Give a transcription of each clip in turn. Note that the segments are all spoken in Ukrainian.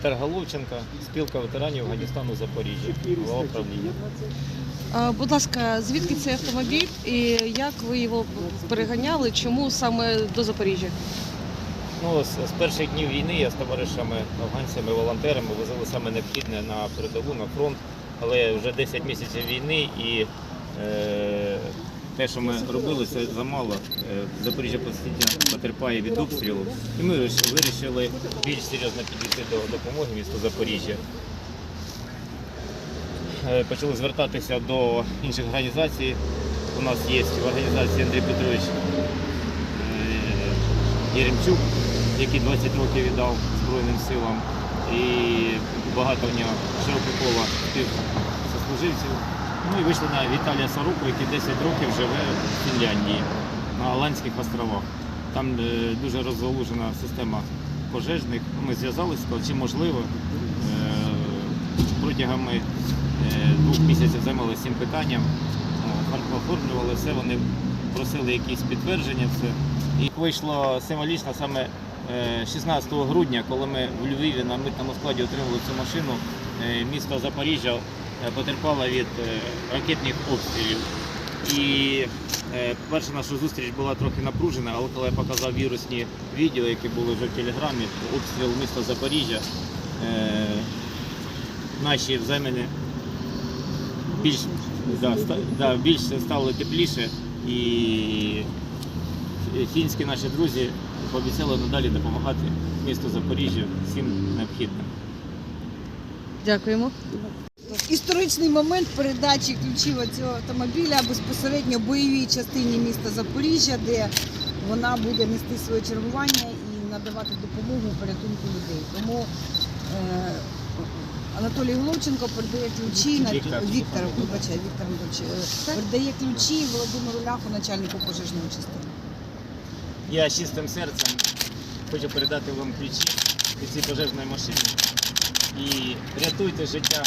Віктор Головченко, спілка ветеранів Афганістану Запоріжжя, голова управління. Будь ласка, звідки цей автомобіль і як ви його переганяли? Чому саме до Запоріжжя? Ну, з, з перших днів війни я з товаришами, афганцями, волонтерами возили саме необхідне на передову, на фронт. Але вже 10 місяців війни і е, те, що ми робили, це замало. Е, Запоріжжя постійно потерпає від обстрілу. І ми вирішили більш серйозно підійти до допомоги місту Запоріжжя. Е, Почали звертатися до інших організацій. У нас є в організації Андрій Петрович е, Єремчук, який 20 років віддав Збройним силам. І багато в нього широке коло тих. Ну і вийшли на Віталія Сороку, який 10 років живе в Фінляндії на Голландських островах. Там е, дуже розгалужена система пожежних. Ми зв'язалися, чи можливо. Е, Протягом е, двох місяців займалися цим питанням, оформлювали все, вони просили якісь підтвердження. Все. І вийшло символічно саме е, 16 грудня, коли ми в Львові на митному складі отримали цю машину, місто Запоріжжя е, потерпало від е, ракетних обстрілів. І е, перша наша зустріч була трохи напружена, але коли я показав вірусні відео, які були вже в телеграмі, обстріл міста Запоріжжя, наші взаємини більш, да, більш стало тепліше і фінські наші друзі пообіцяли надалі допомагати місту Запоріжжя всім необхідним. Дякуємо. Історичний момент передачі ключів цього автомобіля безпосередньо бойовій частині міста Запоріжжя, де вона буде нести своє чергування і надавати допомогу порятунку людей. Тому е, Анатолій Головченко передає ключі на Віктор. Віктор, вибачай, Віктор Анатольович, е, передає ключі Володимиру Ляху, начальнику пожежної частини. Я з чистим серцем хочу передати вам ключі від цієї пожежної машини і рятуйте життя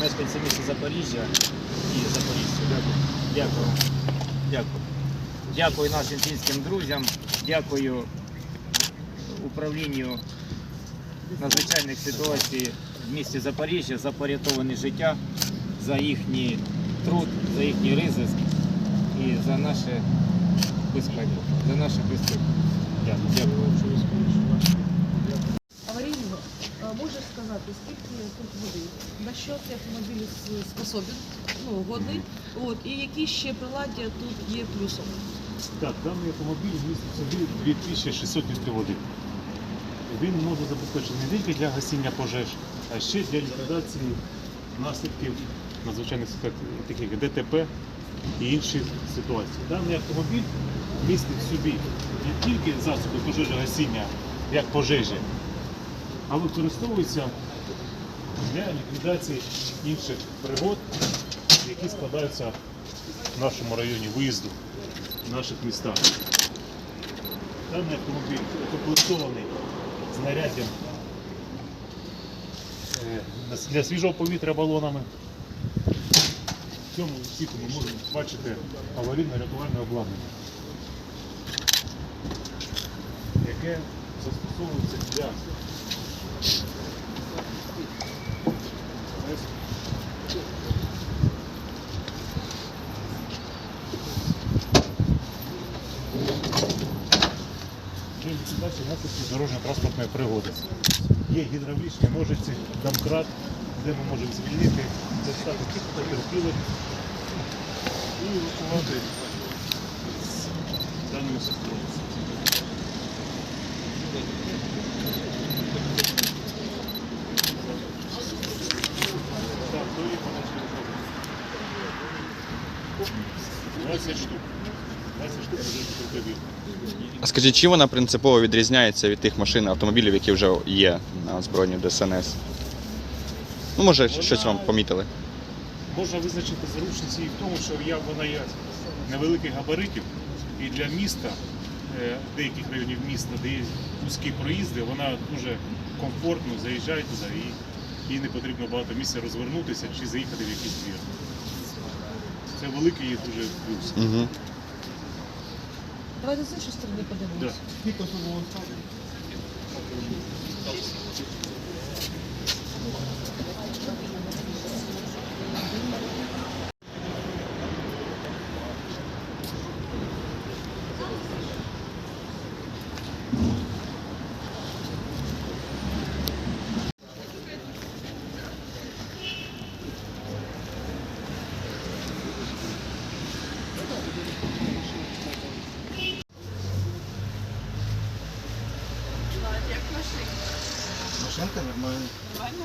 мешканців міста Запоріжжя і Запоріжжя. Дякую. Дякую. Дякую. Нашим фінським друзям. Дякую управлінню надзвичайних ситуацій в місті Запоріжжя за порятовані життя, за їхній труд, за їхній ризик і за наше безпеку. За нашу безпеку. Дякую. Дякую. Сказати, скільки тут води? На що цей автомобіль способен, ну, годний? От, і які ще приладдя тут є плюсом? Так, даний автомобіль містить собі 2600 літрів води. Він може забезпечити не тільки для гасіння пожеж, а ще для ліквідації наслідків надзвичайних ситуацій, таких як ДТП і інші ситуації. Даний автомобіль містить в собі не тільки засоби пожежогасіння, як пожежі, а використовується для ліквідації інших пригод, які складаються в нашому районі виїзду в наших містах. Даний автомобіль укомплектований знаряддям е, для свіжого повітря балонами. В цьому всіх ми можемо бачити аварійно-рятувальне обладнання, яке застосовується для для ліквідації дорожньо-транспортної пригоди. Є гідравлічні ножиці, домкрат, де ми можемо звільнити, достати потерпілих і евакувати з даної ситуації. Так, то є подачі 20 штук. 20 штук вже автомобіль. А скажіть, чим вона принципово відрізняється від тих машин, автомобілів, які вже є на озброєнні ДСНС? Ну, може, щось вам помітили. Можна визначити зручність її в тому, що я, вона є невеликих габаритів, і для міста, е, деяких районів міста, де є вузькі проїзди, вона дуже комфортно заїжджає туди і їй не потрібно багато місця розвернутися чи заїхати в якийсь двір. Це великий її дуже плюс. Угу. Давайте з іншої сторони подивимося. Да. нормально. нормальна.